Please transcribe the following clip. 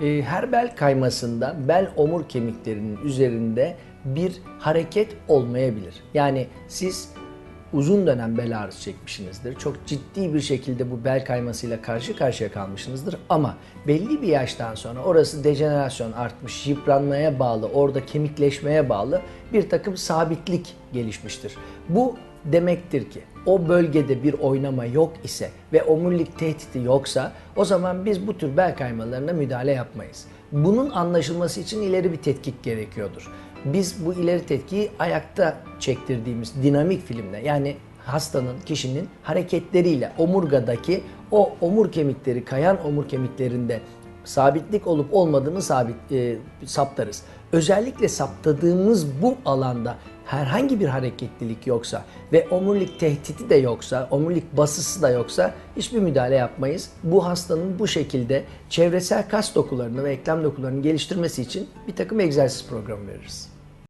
e, her bel kaymasında bel omur kemiklerinin üzerinde bir hareket olmayabilir. Yani siz uzun dönem bel ağrısı çekmişsinizdir. Çok ciddi bir şekilde bu bel kaymasıyla karşı karşıya kalmışsınızdır. Ama belli bir yaştan sonra orası dejenerasyon artmış, yıpranmaya bağlı, orada kemikleşmeye bağlı bir takım sabitlik gelişmiştir. Bu demektir ki o bölgede bir oynama yok ise ve omurilik tehdidi yoksa o zaman biz bu tür bel kaymalarına müdahale yapmayız. Bunun anlaşılması için ileri bir tetkik gerekiyordur. Biz bu ileri tetkiği ayakta çektirdiğimiz dinamik filmle yani hastanın, kişinin hareketleriyle omurgadaki o omur kemikleri, kayan omur kemiklerinde sabitlik olup olmadığını sabit e, saptarız. Özellikle saptadığımız bu alanda herhangi bir hareketlilik yoksa ve omurilik tehdidi de yoksa, omurilik basısı da yoksa hiçbir müdahale yapmayız. Bu hastanın bu şekilde çevresel kas dokularını ve eklem dokularını geliştirmesi için bir takım egzersiz programı veririz.